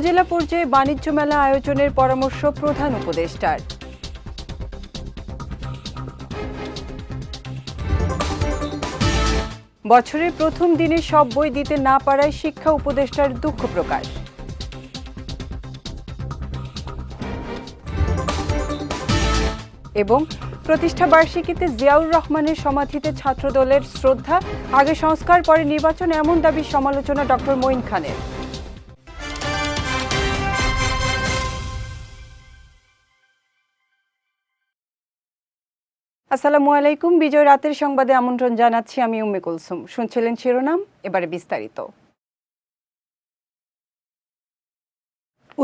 উপজেলা পর্যায়ে বাণিজ্য মেলা আয়োজনের পরামর্শ প্রধান উপদেষ্টার। বছরের প্রথম দিনে সব বই দিতে না পারায় শিক্ষা উপদেষ্টার দুঃখ প্রকাশ। এবং প্রতিষ্ঠা বার্ষিকীতে জিয়াউর রহমানের সমাধিতে ছাত্রদলের শ্রদ্ধা, আগে সংস্কার, পরে নির্বাচন এমন দাবি সমালোচনা ডক্টর মঈন খানের। আসসালামু আলাইকুম। বিজয় রাতের সংবাদে আমন্ত্রণ জানাচ্ছি আমি উম্মে কুলসুম। শুনছিলেন শিরোনাম? এবারে বিস্তারিত।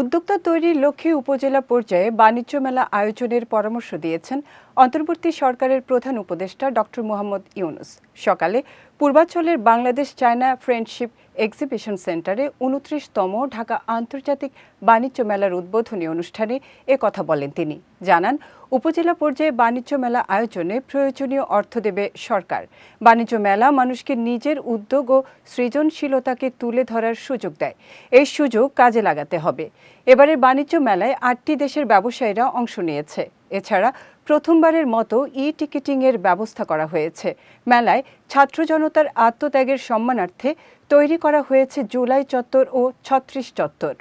উদ্যোক্তা তৈরির লক্ষ্যে উপজেলা পর্যায়ে বাণিজ্য মেলা আয়োজনের পরামর্শ দিয়েছেন অন্তর্বর্তী সরকারের প্রধান উপদেষ্টা ডক্টর মোহাম্মদ ইউনুস। সকালে পূর্বাঞ্চলের বাংলাদেশ চায়না ফ্রেন্ডশিপ এক্সিবিশন সেন্টারে উনত্রিশতম ঢাকা আন্তর্জাতিক বাণিজ্য মেলার উদ্বোধনী অনুষ্ঠানে কথা বলেন তিনি। জানান উপজেলা পর্যায়ে বাণিজ্য মেলা আয়োজনে প্রয়োজনীয় অর্থ দেবে সরকার। বাণিজ্য মেলা মানুষকে নিজের উদ্যোগ ও সৃজনশীলতাকে তুলে ধরার সুযোগ দেয়। এই সুযোগ কাজে লাগাতে হবে। এবারের বাণিজ্য মেলায় আটটি দেশের ব্যবসায়ীরা অংশ নিয়েছে। এছাড়া প্রথমবারের মতো ই টিকিটিংয়ের ব্যবস্থা করা হয়েছে। মেলায় ছাত্র জনতার আত্মত্যাগের সম্মানার্থে তৈরি করা হয়েছে জুলাই চত্বর ও ছত্রিশ চত্বর।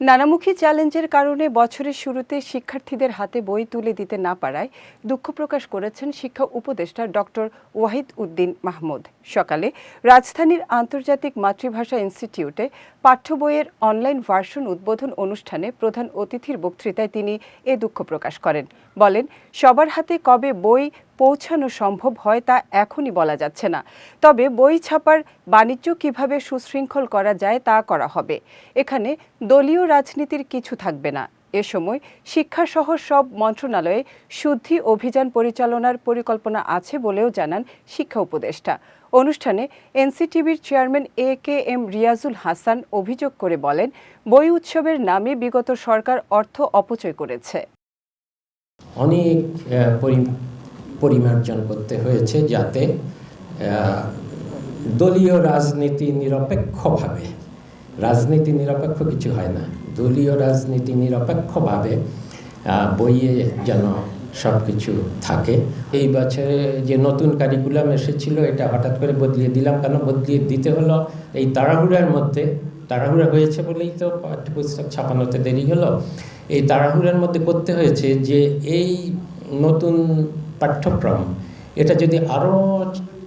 নানামুখী চ্যালেঞ্জের কারণে বছরের শুরুতে শিক্ষার্থীদের হাতে বই তুলে দিতে না পারায় দুঃখ প্রকাশ করেছেন শিক্ষা উপদেষ্টা ডক্টর ওয়াহিদ উদ্দিন মাহমুদ। সকালে রাজধানীর আন্তর্জাতিক মাতৃভাষা ইনস্টিটিউটে পাঠ্য বইয়ের অনলাইন ভার্সন উদ্বোধন অনুষ্ঠানে প্রধান অতিথির বক্তৃতায় তিনি এ দুঃখ প্রকাশ করেন। বলেন, সবার হাতে কবে বই পৌঁছানো সম্ভব হয় তা এখনই বলা যাচ্ছে না। তবে বই ছাপার বাণিজ্য কীভাবে সুশৃঙ্খল করা যায় তা করা হবে। এখানে দলীয় রাজনীতির কিছু থাকবে না। এ সময় শিক্ষাসহ সব মন্ত্রণালয়ে শুদ্ধি অভিযান পরিচালনার পরিকল্পনা আছে বলেও জানান শিক্ষা উপদেষ্টা। অনুষ্ঠানে এনসিটিভির chairman A K M Riazul Hasan অভিযোগ করে বলেন, বই উৎসবের নামে বিগত সরকার অর্থ অপচয় করেছে। অনেক পরিমার্জন করতে হয়েছে যাতে দলীয় রাজনীতি নিরপেক্ষভাবে, রাজনীতি নিরপেক্ষ কিছু হয় না, দলীয় রাজনীতি নিরপেক্ষভাবে বইয়ে যেন সব কিছু থাকে। এই বছরে যে নতুন কারিকুলাম এসেছিল, এটা হঠাৎ করে বদলিয়ে দিলাম। কেন বদলিয়ে দিতে হলো? এই তাড়াহুড়ার মধ্যে, তাড়াহুড়া হয়েছে বলেই তো পাঠ্যপুস্তক ছাপানোতে দেরি হলো। এই তাড়াহুড়ার মধ্যে করতে হয়েছে যে, এই নতুন পাঠ্যক্রম, এটা যদি আরও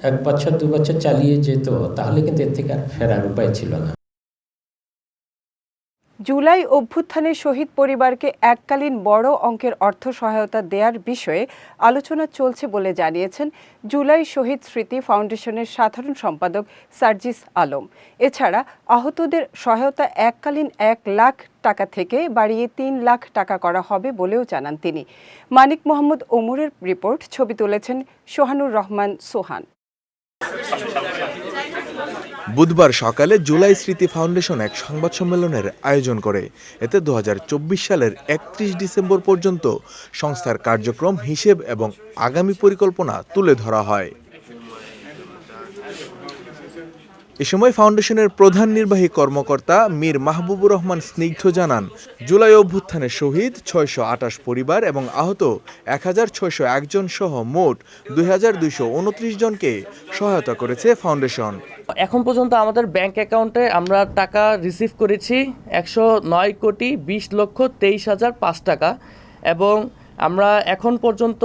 এক বছর, দু বছর চালিয়ে যেত, তাহলে কিন্তু এর থেকে আর ফেরার উপায় ছিল না। জুলাই অভ্যুত্থানে শহীদ পরিবারকে এককালীন বড় অঙ্কের অর্থ সহায়তা দেওয়ার বিষয়ে আলোচনা চলছে বলে জানিয়েছেন জুলাই শহীদ স্মৃতি ফাউন্ডেশনের সাধারণ সম্পাদক সার্জিস আলম। এছাড়া আহতদের সহায়তা এককালীন এক লাখ টাকা থেকে বাড়িয়ে তিন লাখ টাকা করা হবে বলেও জানান তিনি। মানিক মোহাম্মদ ওমরের রিপোর্ট, ছবি তুলেছেন সোহানুর রহমান সোহান। বুধবার সকালে জুলাই স্মৃতি ফাউন্ডেশন এক সংবাদ সম্মেলনের আয়োজন করে। এতে দু হাজার চব্বিশ সালের একত্রিশ ডিসেম্বর পর্যন্ত সংস্থার কার্যক্রম, হিসেব এবং আগামী পরিকল্পনা তুলে ধরা হয়। এ সময় ফাউন্ডেশনের প্রধান নির্বাহী কর্মকর্তা মীর মাহবুবুর রহমান স্নিগ্ধ জানান, জুলাই অভ্যুত্থানে শহীদ ছয়শো আটাশ পরিবার এবং আহত এক হাজার ছয়শো একজন সহ মোট দুই হাজার দুইশো উনত্রিশ জনকে সহায়তা করেছে ফাউন্ডেশন। এখন পর্যন্ত আমাদের ব্যাংক অ্যাকাউন্টে আমরা টাকা রিসিভ করেছি একশো নয় কোটি বিশ লক্ষ তেইশ হাজার পাঁচ টাকা এবং আমরা এখন পর্যন্ত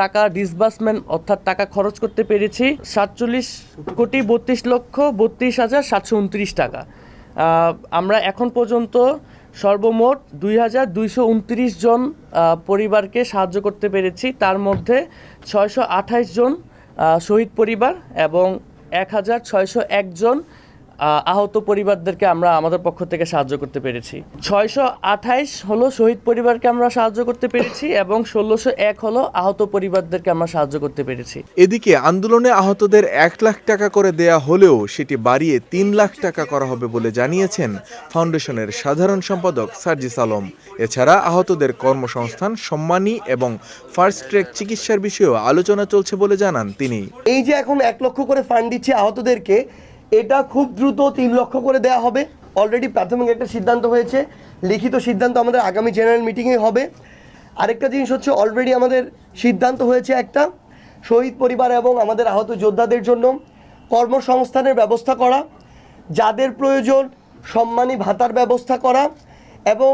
টাকা ডিসবার্সমেন্ট অর্থাৎ টাকা খরচ করতে পেরেছি সাতচল্লিশ কোটি বত্রিশ লক্ষ বত্রিশ হাজার সাতশো উনত্রিশ টাকা। আমরা এখন পর্যন্ত সর্বমোট দুই হাজার দুইশো উনত্রিশ জন পরিবারকে সাহায্য করতে পেরেছি। তার মধ্যে ছয়শো আঠাইশ জন শহীদ পরিবার এবং এক হাজার ছয়শো একজন আহত পরিবারদেরকে আমরা আমাদের পক্ষ থেকে সাহায্য করতে পেরেছি। ছয়শো আঠাইশ হলো শহীদ পরিবারকে আমরা সাহায্য করতে পেরেছি এবং ষোলোশো এক হলো আহত পরিবারদেরকে আমরা সাহায্য করতে পেরেছি। এদিকে আন্দোলনে আহতদের এক লাখ টাকা করে দেয়া হলেও সেটি বাড়িয়ে তিন লাখ টাকা করা হবে বলে জানিয়েছেন ফাউন্ডেশনের সাধারণ সম্পাদক সার্জিস আলম। এছাড়া আহতদের কর্মসংস্থান সম্মানী এবং ফার্স্ট ট্র্যাক চিকিৎসার বিষয়েও আলোচনা চলছে বলে জানান তিনি। এই যে এখন এক লক্ষ করে ফান্ড দিচ্ছে আহতদেরকে এটা খুব দ্রুত তিন লক্ষ করে দেওয়া হবে। অলরেডি প্রাথমিক একটা সিদ্ধান্ত হয়েছে। লিখিত সিদ্ধান্ত আমাদের আগামী জেনারেল মিটিংয়ে হবে। আরেকটা জিনিস হচ্ছে অলরেডি আমাদের সিদ্ধান্ত হয়েছে একটা, শহীদ পরিবার এবং আমাদের আহত যোদ্ধাদের জন্য কর্মসংস্থানের ব্যবস্থা করা, যাদের প্রয়োজন সম্মানী ভাতার ব্যবস্থা করা এবং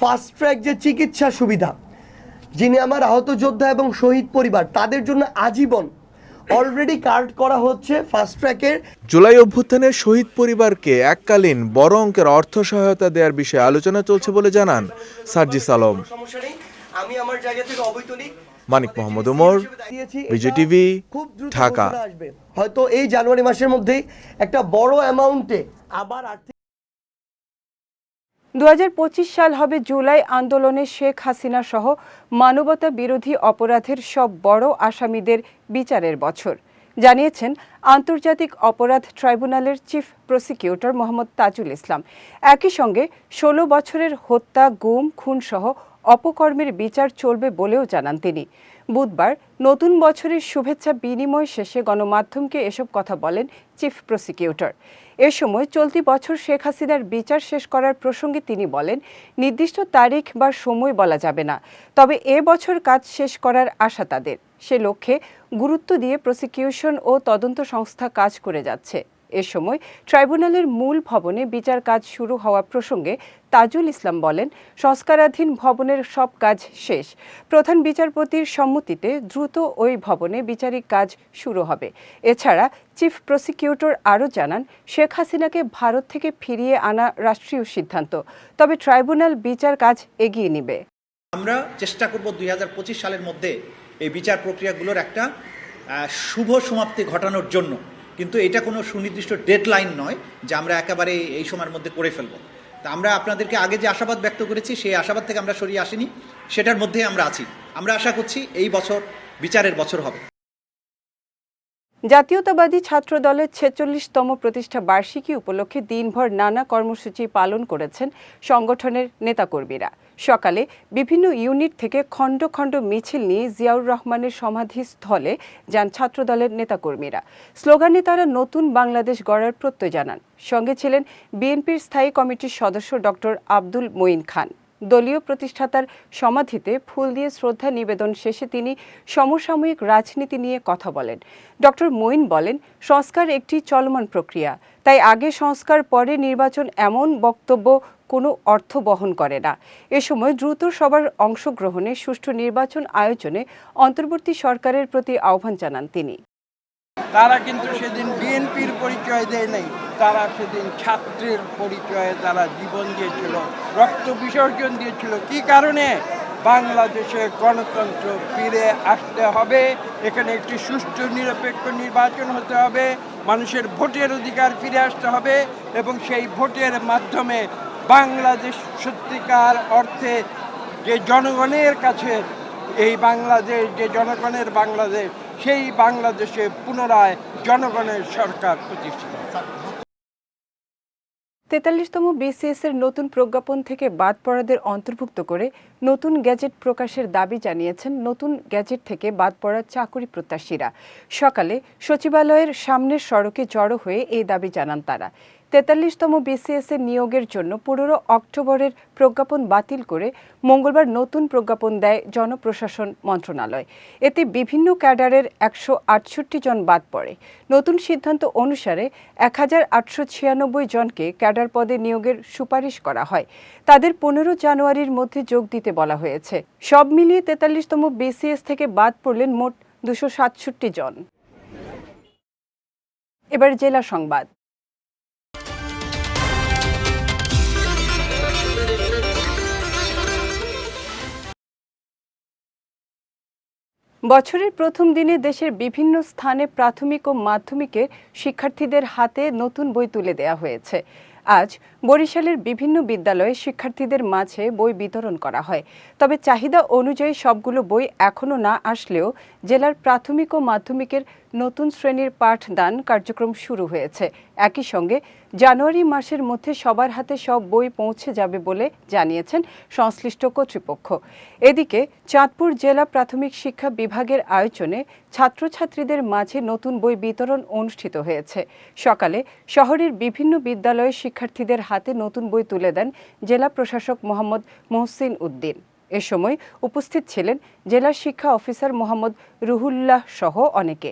ফাস্ট ট্র্যাক যে চিকিৎসা সুবিধা, যিনি আমার আহত যোদ্ধা এবং শহীদ পরিবার, তাদের জন্য আজীবন অলরেডি কার্ড করা হচ্ছে ফাস্ট ট্র্যাকের জুলাই অভ্যুত্থানের শহীদ পরিবারকে এককালীন বড় অঙ্কের অর্থ সহায়তা দেওয়ার বিষয়ে আলোচনা চলছে বলে জানান সার্জিস আলম। আমি আমার জায়গা থেকে অবৈতনিক মানিক মোহাম্মদ ওমর দিয়েছি বিজয় টিভি, খুব ঢাকা। হয়তো এই জানুয়ারি মাসের মধ্যেই একটা বড় অ্যামাউন্টে আবার আর্থিক দু হাজার পঁচিশ সাল হবে জুলাই আন্দোলনে শেখ হাসিনা সহ মানবতা বিরোধী অপরাধের সব বড় আসামিদের বিচারের বছর। জানিয়েছেন আন্তর্জাতিক অপরাধ ট্রাইব্যুনালের চিফ প্রসিকিউটর মোহাম্মদ তাজুল ইসলাম। একই সঙ্গে ষোলো বছরের হত্যা, গুম, খুন সহ অপকর্মের বিচার চলবে বলেও জানান তিনি। বুধবার নতুন বছরের শুভেচ্ছা বিনিময় শেষে গণমাধ্যমকে এসব কথা বলেন চিফ প্রসিকিউটর। এ সময় চলতি বছর শেখ হাসিনার বিচার শেষ করার প্রসঙ্গে তিনি বলেন, নির্দিষ্ট তারিখ বা সময় বলা যাবে না, তবে এ বছর কাজ শেষ করার আশা তাদের। সে লক্ষ্যে গুরুত্ব দিয়ে প্রসিকিউশন ও তদন্ত সংস্থা কাজ করে যাচ্ছে। এ সময় ট্রাইব্যুনালের মূল ভবনে বিচার কাজ শুরু হওয়া প্রসঙ্গে তাজুল ইসলাম বলেন, সংস্কারাধীন ভবনের সব কাজ শেষ। প্রধান বিচারপতির সম্মতিতে দ্রুত ওই ভবনে বিচারিক কাজ শুরু হবে। এছাড়া চিফ প্রসিকিউটর আরও জানান, শেখ হাসিনাকে ভারত থেকে ফিরিয়ে আনা রাষ্ট্রীয় সিদ্ধান্ত, তবে ট্রাইব্যুনাল বিচার কাজ এগিয়ে নেবে। আমরা চেষ্টা করব দুই হাজার পঁচিশ সালের মধ্যে এই বিচার প্রক্রিয়াগুলোর একটা শুভ সমাপ্তি ঘটানোর জন্য। কিন্তু এটা কোনো সুনির্দিষ্ট ডেডলাইন নয় যে আমরা একেবারে এই সময়ের মধ্যে করে ফেলব। তা আমরা আপনাদেরকে আগে যে আশাবাদ ব্যক্ত করেছি, সেই আশাবাদ থেকে আমরা সরিয়ে আসিনি। সেটার মধ্যেই আমরা আছি। আমরা আশা করছি এই বছর বিচারের বছর হবে। জাতীয়তাবাদী ছাত্র দলের ছেচল্লিশতম প্রতিষ্ঠা বার্ষিকী উপলক্ষে দিনভর নানা কর্মসূচি পালন করেছেন সংগঠনের নেতাকর্মীরা। সকালে বিভিন্ন ইউনিট থেকে খণ্ড খণ্ড মিছিল নিয়ে জিয়াউর রহমানের সমাধিস্থলে যান ছাত্রদলের নেতাকর্মীরা। স্লোগানে তারা নতুন বাংলাদেশ গড়ার প্রত্যয় জানান। সঙ্গে ছিলেন বিএনপির স্থায়ী কমিটির সদস্য ডক্টর আব্দুল মঈন খান। দলীয় প্রতিষ্ঠাতার সমাধিতে ফুল দিয়ে শ্রদ্ধা নিবেদন শেষে তিনি সমসাময়িক রাজনীতি নিয়ে কথা বলেন। ডক্টর মঈন বলেন, সংস্কার একটি চলমান প্রক্রিয়া। তাই আগে সংস্কার, পরে নির্বাচন এমন বক্তব্য কোনো অর্থ বহন করে না। এ সময় দ্রুত সবার অংশগ্রহণে সুষ্ঠু নির্বাচন আয়োজনে অন্তর্বর্তী সরকারের প্রতি আহ্বান জানান তিনি। তারা কিন্তু সেদিন বিএনপির পরিচয় দেয় নাই। তারা সেদিন ছাত্রের পরিচয়ে তারা জীবন দিয়েছিল, রক্ত বিসর্জন দিয়েছিল। কি কারণে? বাংলাদেশে গণতন্ত্র ফিরে আসতে হবে, এখানে একটি সুষ্ঠু, নিরপেক্ষ নির্বাচন হতে হবে, মানুষের ভোটের অধিকার ফিরে আসতে হবে এবং সেই ভোটের মাধ্যমে বাংলাদেশ সত্যিকার অর্থে যে জনগণের কাছে এই বাংলাদেশ, যে জনগণের বাংলাদেশ, সেই বাংলাদেশে পুনরায় জনগণের সরকার প্রতিষ্ঠিত তেতাল্লিশতম বিসিএস এর নতুন প্রজ্ঞাপন থেকে বাদ পড়াদের অন্তর্ভুক্ত করে নতুন গ্যাজেট প্রকাশের দাবি জানিয়েছেন নতুন গ্যাজেট থেকে বাদ পড়া চাকুরি প্রত্যাশীরা। সকালে সচিবালয়ের সামনের সড়কে জড়ো হয়ে এই দাবি জানান তারা। তেতাল্লিশতম বিসিএস এর নিয়োগের জন্য পনেরো অক্টোবরের প্রজ্ঞাপন বাতিল করে মঙ্গলবার নতুন প্রজ্ঞাপন দেয় জনপ্রশাসন মন্ত্রণালয়। এতে বিভিন্ন ক্যাডারের একশো আটষট্টি জন বাদ পড়ে। নতুন সিদ্ধান্ত অনুসারে এক হাজার আটশো ছিয়ানব্বই জনকে ক্যাডার পদে নিয়োগের সুপারিশ করা হয়। তাদের পনেরো জানুয়ারির মধ্যে যোগ দিতে বলা হয়েছে। সব মিলিয়ে তেতাল্লিশতম বিসিএস থেকে বাদ পড়লেন মোট দুশো সাতষট্টি জন। এবার জেলা সংবাদ। বছরের প্রথম দিনে দেশের বিভিন্ন স্থানে প্রাথমিক ও মাধ্যমিকের শিক্ষার্থীদের হাতে নতুন বই তুলে দেয়া হয়েছে। আজ বরিশালের বিভিন্ন বিদ্যালয়ে শিক্ষার্থীদের মাঝে বই বিতরণ করা হয়। তবে চাহিদা অনুযায়ী সবগুলো বই এখনও না আসলেও জেলার প্রাথমিক ও মাধ্যমিকের নতুন শ্রেণির পাঠদান কার্যক্রম শুরু হয়েছে। একই সঙ্গে জানুয়ারি মাসের মধ্যে সবার হাতে সব বই পৌঁছে যাবে বলে জানিয়েছেন সংশ্লিষ্ট কর্তৃপক্ষ। এদিকে চাঁদপুর জেলা প্রাথমিক শিক্ষা বিভাগের আয়োজনে ছাত্রছাত্রীদের মাঝে নতুন বই বিতরণ অনুষ্ঠিত হয়েছে। সকালে শহরের বিভিন্ন বিদ্যালয়ের শিক্ষার্থীদের হাতে নতুন বই তুলে দেন জেলা প্রশাসক মোহাম্মদ মোহসিন উদ্দিন। এ সময় উপস্থিত ছিলেন জেলা শিক্ষা অফিসার মোহাম্মদ রুহুল্লাহ সহ অনেকে।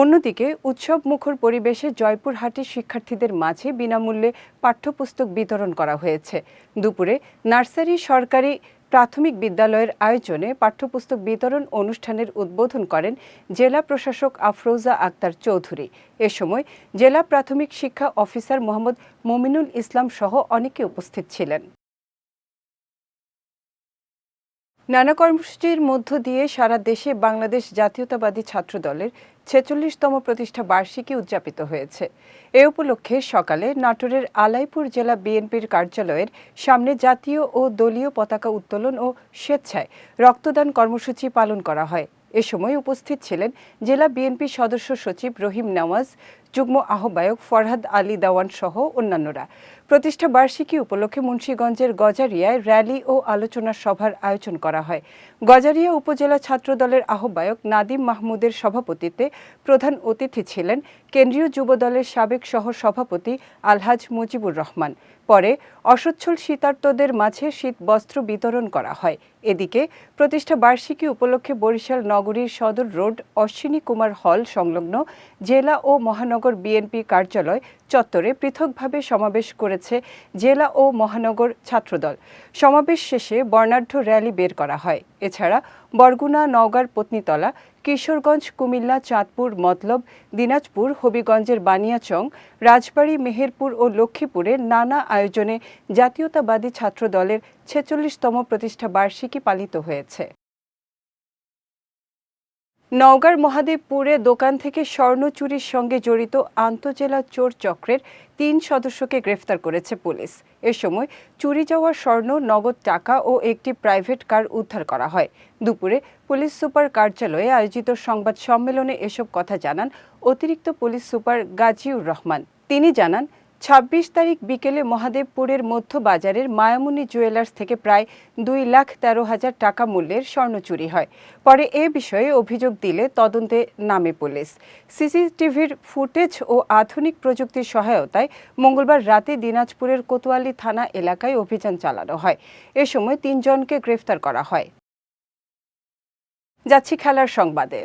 অন্যদিকে উৎসব মুখর পরিবেশে জয়পুরহাটের শিক্ষার্থীদের মাঝে বিনামূল্যে পাঠ্যপুস্তক বিতরণ করা হয়েছে। দুপুরে নার্সারি সরকারি প্রাথমিক বিদ্যালয়ের আয়োজনে পাঠ্যপুস্তক বিতরণ অনুষ্ঠানের উদ্বোধন করেন জেলা প্রশাসক আফরোজা আক্তার চৌধুরী। এ সময় জেলা প্রাথমিক শিক্ষা অফিসার মোহাম্মদ মমিনুল ইসলাম সহ অনেকে উপস্থিত ছিলেন। নানা কর্মসূচির মধ্য দিয়ে সারা দেশে বাংলাদেশ জাতীয়তাবাদী ছাত্র দলের ছেচল্লিশতম প্রতিষ্ঠা বার্ষিকী উদযাপিত হয়েছে। এ উপলক্ষে সকালে নাটোরের আলাইপুর জেলা বিএনপির কার্যালয়ের সামনে জাতীয় ও দলীয় পতাকা উত্তোলন ও স্বেচ্ছায় রক্তদান কর্মসূচি পালন করা হয়। এ সময় উপস্থিত ছিলেন জেলা বিএনপি সদস্য সচিব রহিম নওয়াজ, যুগ্ম আহ্বায়ক ফরহাদ আলী দাওয়ান সহ অন্যান্যরা। প্রতিষ্ঠা বার্ষিকী উপলক্ষে মুন্সীগঞ্জের গজারিয়ায় র্যালি ও আলোচনা সভার আয়োজন করা হয়। গজারিয়া উপজেলা ছাত্রদলের আহ্বায়ক নাদিম মাহমুদের সভাপতিত্বে প্রধান অতিথি ছিলেন কেন্দ্রীয় যুবদলের সাবেক সহ সভাপতি আলহাজ মুজিবুর রহমান। পরে অসচ্ছল শীতার্তদের মাঝে শীত বস্ত্র বিতরণ করা হয়। এদিকে প্রতিষ্ঠা বার্ষিকী উপলক্ষে বরিশাল নগরীর সদর রোড অশ্বিনী কুমার হল সংলগ্ন জেলা ও মহানগর বিএনপি কার্যালয় চত্বরে পৃথকভাবে সমাবেশ করেছে জেলা ও মহানগর ছাত্রদল। সমাবেশ শেষে বর্ণাঢ্য র্যালি বের করা হয়। এছাড়া বরগুনা, নওগাঁর পত্নীতলা, কিশোরগঞ্জ, কুমিল্লা, চাঁদপুর, মতলব, দিনাজপুর, হবিগঞ্জের বানিয়াচং, রাজবাড়ী, মেহেরপুর ও লক্ষ্মীপুরে নানা আয়োজনে জাতীয়তাবাদী ছাত্র দলের ছেচল্লিশতম প্রতিষ্ঠা বার্ষিকী পালিত হয়েছে। নওগাঁর মহাদেবপুরে দোকান থেকে স্বর্ণ চুরির সঙ্গে জড়িত আন্তজেলা চোর চক্রের তিন সদস্যকে গ্রেফতার করেছে পুলিশ। এ সময় চুরি যাওয়া স্বর্ণ, নগদ টাকা ও একটি প্রাইভেট কার উদ্ধার করা হয়। দুপুরে পুলিশ সুপার কার্যালয়ে আয়োজিত সংবাদ সম্মেলনে এসব কথা জানান অতিরিক্ত পুলিশ সুপার গাজীউর রহমান। তিনি জানান ছাব্বিশ তারিখ বিকেলে মহাদেবপুরের মধ্য বাজারের মায়ামুনি জুয়েলার্স থেকে প্রায় দুই লাখ তেরো হাজার টাকা মূল্যের স্বর্ণ চুরি হয়। পরে এ বিষয়ে অভিযোগ দিলে তদন্তে নামে পুলিশ। সিসিটিভির ফুটেজ ও আধুনিক প্রযুক্তির সহায়তায় মঙ্গলবার রাতে দিনাজপুরের কোতোয়ালি থানা এলাকায় অভিযান চালানো হয়। এ সময় তিনজনকে গ্রেফতার করা হয়। যাচ্ছি খেলার সংবাদে।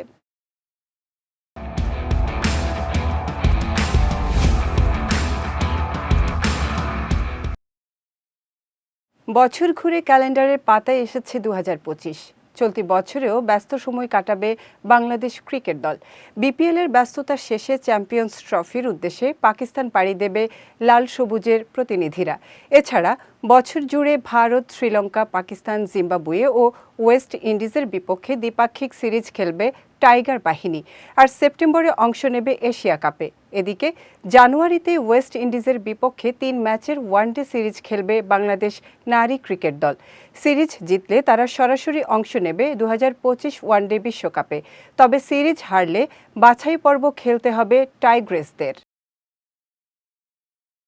বছর ঘুরে ক্যালেন্ডারের পাতায় এসেছে দু হাজার পঁচিশ। চলতি বছরেও ব্যস্ত সময় কাটাবে বাংলাদেশ ক্রিকেট দল। বিপিএল এর ব্যস্ততা শেষে চ্যাম্পিয়ন্স ট্রফির উদ্দেশ্যে পাকিস্তান পাড়ি দেবে লাল সবুজের প্রতিনিধিরা। এছাড়া বছর জুড়ে ভারত, শ্রীলঙ্কা, পাকিস্তান, জিম্বাবুয়ে ও ওয়েস্ট ইন্ডিজের বিপক্ষে দ্বিপাক্ষিক সিরিজ খেলবে টাইগার বাহিনী। আর সেপ্টেম্বরে অংশ নেবে এশিয়া কাপে। এদিকে, জানুয়ারিতে ওয়েস্ট ইন্ডিজের বিপক্ষে তিন ম্যাচের ওয়ানডে সিরিজ খেলবে বাংলাদেশ নারী ক্রিকেট দল। সিরিজ জিতলে তারা সরাসরি অংশ নেবে দুহাজার পঁচিশ ওয়ানডে বিশ্বকাপে। তবে সিরিজ হারলে বাছাই পর্ব খেলতে হবে টাইগ্রেসদের।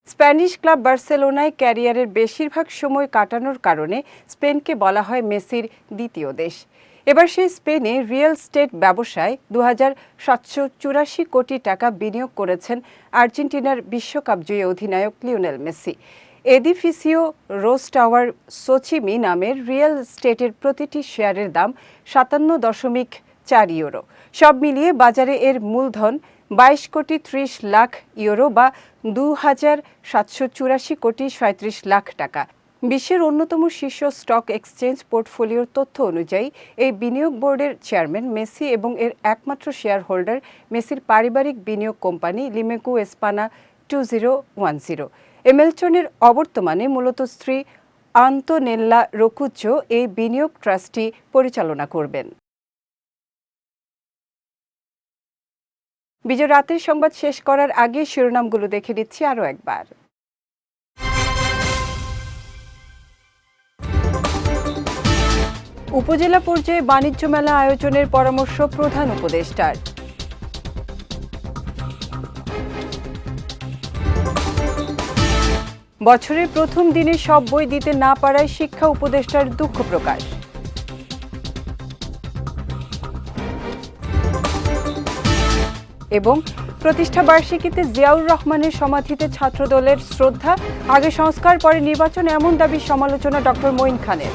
স্প্যানিশ ক্লাব বার্সেলোনায় ক্যারিয়ারের বেশিরভাগ সময় কাটানোর কারণে স্পেনকে বলা হয় মেসির দ্বিতীয় দেশ। এবার সেই স্পেনে রিয়েল স্টেট ব্যবসায় দু চুরাশি কোটি টাকা বিনিয়োগ করেছেন আর্জেন্টিনার বিশ্বকাপ জয়ী অধিনায়ক Lionel Messi. Edificio Rose Tower Socimi নামের রিয়েল স্টেটের প্রতিটি শেয়ারের দাম সাতান্ন দশমিক চার ইউরো। সব মিলিয়ে বাজারে এর মূলধন বাইশ কোটি ত্রিশ লাখ ইউরো বা দু হাজার সাতশো চুরাশি কোটি সাঁত্রিশ লাখ টাকা। বিশ্বের অন্যতম শীর্ষ স্টক এক্সচেঞ্জ পোর্টফোলিওর তথ্য অনুযায়ী, এই বিনিয়োগ বোর্ডের চেয়ারম্যান মেসি এবং এর একমাত্র শেয়ার হোল্ডার মেসির পারিবারিক বিনিয়োগ company Limecu España two zero one zero. এমেলটনের অবর্তমানে মূলত স্ত্রী আন্তোনেল্লা রকুচ্চ এই বিনিয়োগ ট্রাস্টটি পরিচালনা করবেন। বিজয়, রাতের সংবাদ শেষ করার আগে শিরোনামগুলো দেখে নিচ্ছি আরও একবার। উপজেলা পর্যায়ে বাণিজ্য মেলা আয়োজনের পরামর্শ প্রধান উপদেষ্টার। বছরের প্রথম দিনে সব বই দিতে না পারায় শিক্ষা উপদেষ্টার দুঃখ প্রকাশ। এবং প্রতিষ্ঠা বার্ষিকীতে জিয়াউর রহমানের সমাধিতে ছাত্রদলের শ্রদ্ধা, আগে সংস্কার, পরে নির্বাচন এমন দাবি সমালোচনা ডক্টর মঈন খানের।